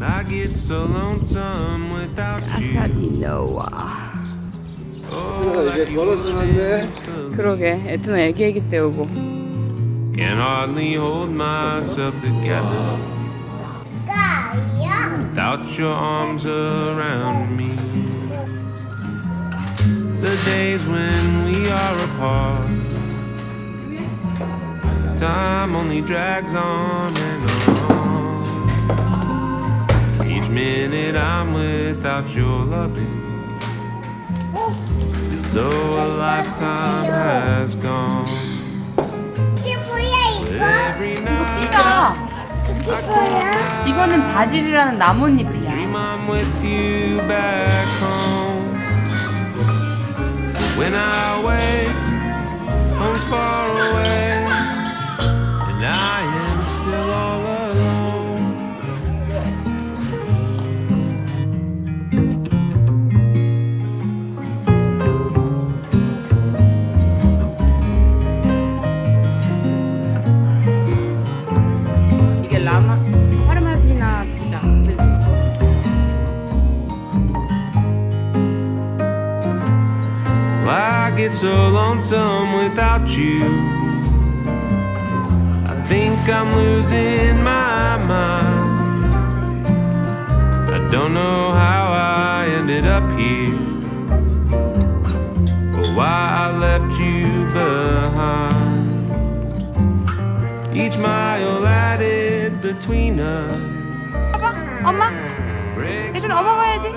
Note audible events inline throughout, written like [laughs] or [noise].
I get so lonesome without you. 아사디노와 Oh, 이제 걸어주는데. 그러게 애트는 애기 애기 때우고 Can hardly hold myself together without your arms around me. The days when we are apart, time only drags on and on. Minute I'm without your loving, feels though a lifetime has gone. Every night. 삐져 이거는 바질이라는 나뭇잎이야 Dream I'm with you back home. When I wake, home's far 이게 라마 파르마지나 피자 Well, I get so lonesome without you. I think I'm losing my mind. I don't know how I ended up here, or why I left you behind. Each mile added Between us. 엄마 예준 엄마 봐야지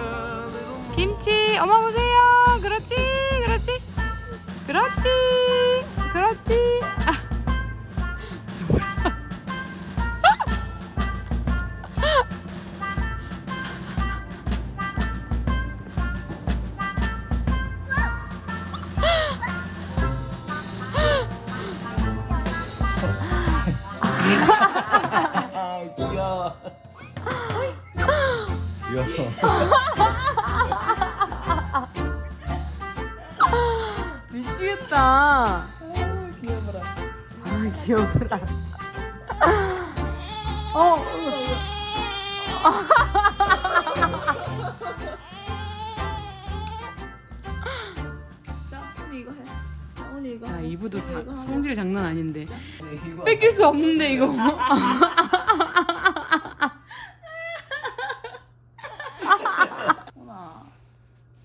김치 엄마 보세요 그렇지 그렇지 그렇지 그렇지 아. [laughs] [laughs] [laughs] 미치겠다 귀여워라. 아 귀여워라 어 자, 언니 이거 해. 자, 언니 이거. 야, 해. 이브도 자, 이거 하고. 성질 장난 아닌데 이거. 뺏길 수 없는데 이거 엄마,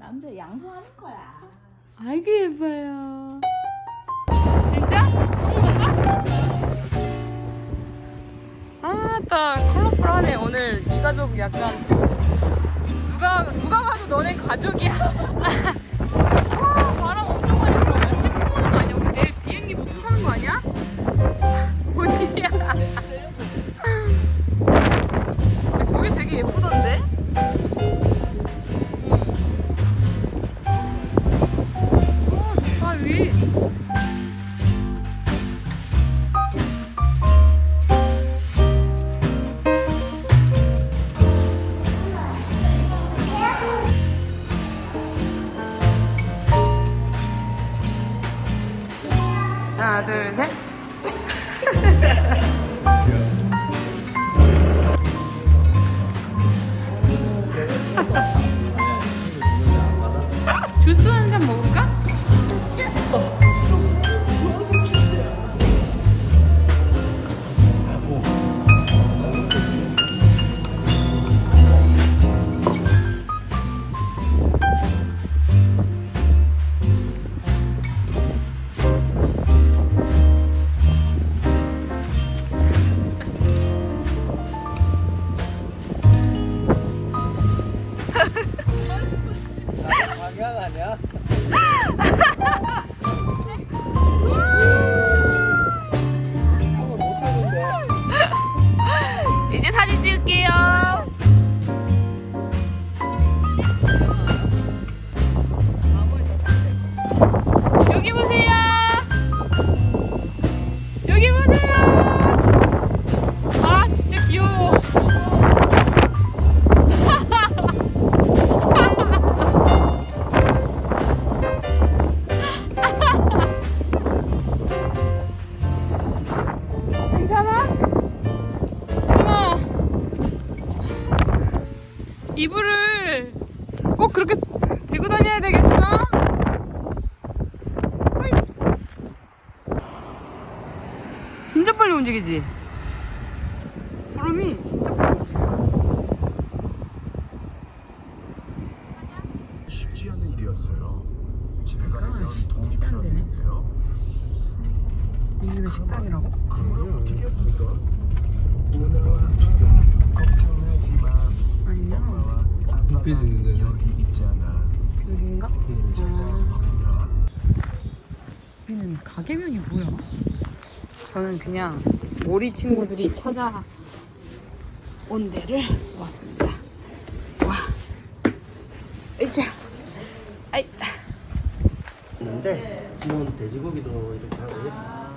남자 양보하는 거야. 아이고 예뻐요 진짜? 아따 컬러풀하네 오늘 이 가족 약간 누가 누가 봐도 너네 가족이야 [laughs] 이불을 꼭 그렇게 들고 다녀야 되겠어? 어이. 진짜 빨리 움직이지? 구름이 진짜 빨리 움직여. 쉽지 않은 일이었어요. 집에 가려면 아, 돈이 쉽지 않네. 필요하겠는데요. 여기가 식당이라고? 그걸 어떻게 합니까? 누나와 아빠가 걱정하지 마. 아니면 눈빛 있는데. 여기 있잖아. 여긴가? 자자 아. 커피들아. 여기는 가게명이 뭐야? 저는 그냥 오리 친구들이 찾아 온 데를 왔습니다. 와, 으쌰, 아이, 있는데 지금 돼지고기도 이렇게 하고요.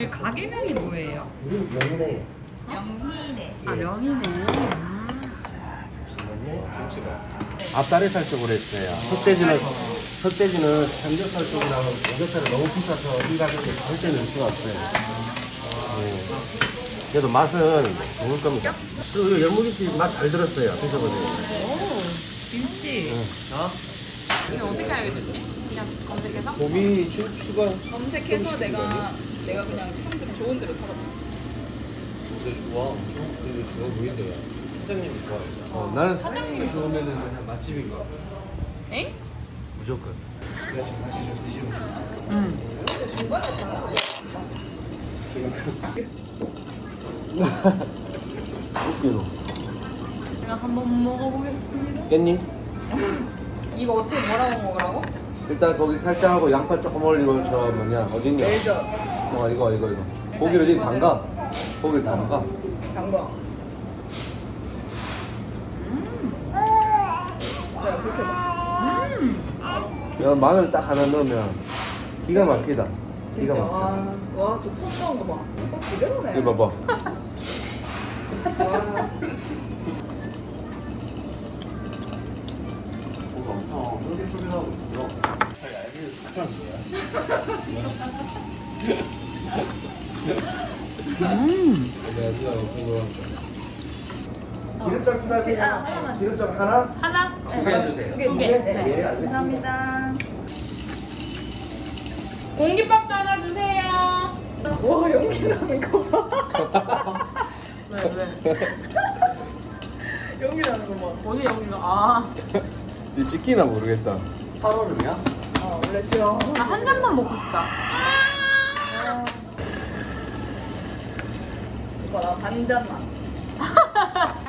이 가게명이 뭐예요? 우리 명인에 아 명이네. 잠시만요. 김치가 앞다리살 쪽으로 했어요. 흑돼지는 흑돼지는 삼겹살 쪽이랑 오겹살을 너무 비싸서 이 가격에 절대 넣을 수가 없어요. 네. 그래도 맛은 먹을 겁니다. 그 열무김치 맛 잘 들었어요. 드셔보세요. 김치. 어? 이거 어떻게 알게 됐지? 그냥 검색해서? 봄이 추가 검색해서 내가 내가 그냥 좋은 데로 살아. 좋아. 되게 좋아 보이네요. 사장님이 좋아요. 어, 나는 사장님이 좋으면은 그냥 맛집인 거. 엥? 무조건. 내가 지금 다시 좀 뒤집어. 응. 웃기노. 제가 한번 먹어보겠습니다. 깻잎? 이거 어떻게 뭐라고 먹으라고? 일단 거기 살짝 하고 양파 조금 올리고 저 뭐냐 어딨냐? 어 이거 이거 이거. 고기를 이제 담가. 고기를 담가. 담가. 야, 마늘 딱 하나 넣으면 기가 막히다. 기가 진짜. 막혀. 와, 와, 저 톤다운 거 봐. 이거 제대로네. 이거 봐봐. 와. 내가 누가 궁금한 거. 기름장 필요하세요? 기름장 하나? 하나? 두개 주세요. 두 개, 두 개. 네. 예, 알겠습니다. 감사합니다. 공깃밥도 하나 주세요. 와, 연기 나는 거 봐. 왜, 왜? [laughs] 연기 나는 거 봐. 어디 여기가? 아, 이 찍히나 모르겠다. 8월이야? 아, 원래 싫어. 나 한 잔만 먹고 싶다. 나 반잔만. [laughs]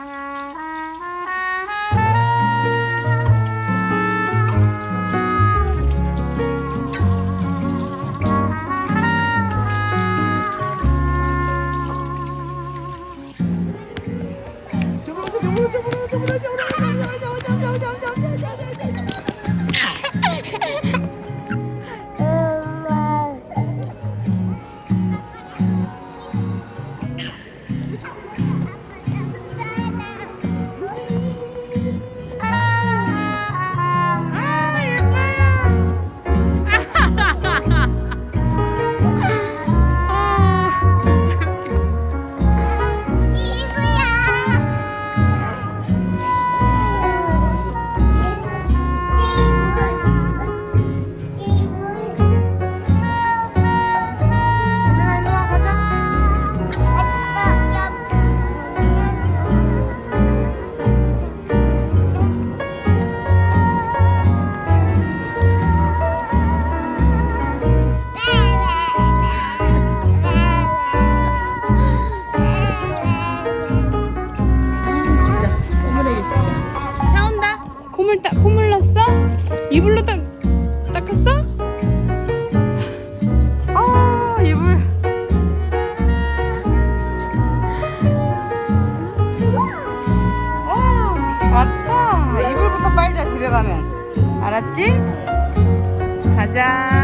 가자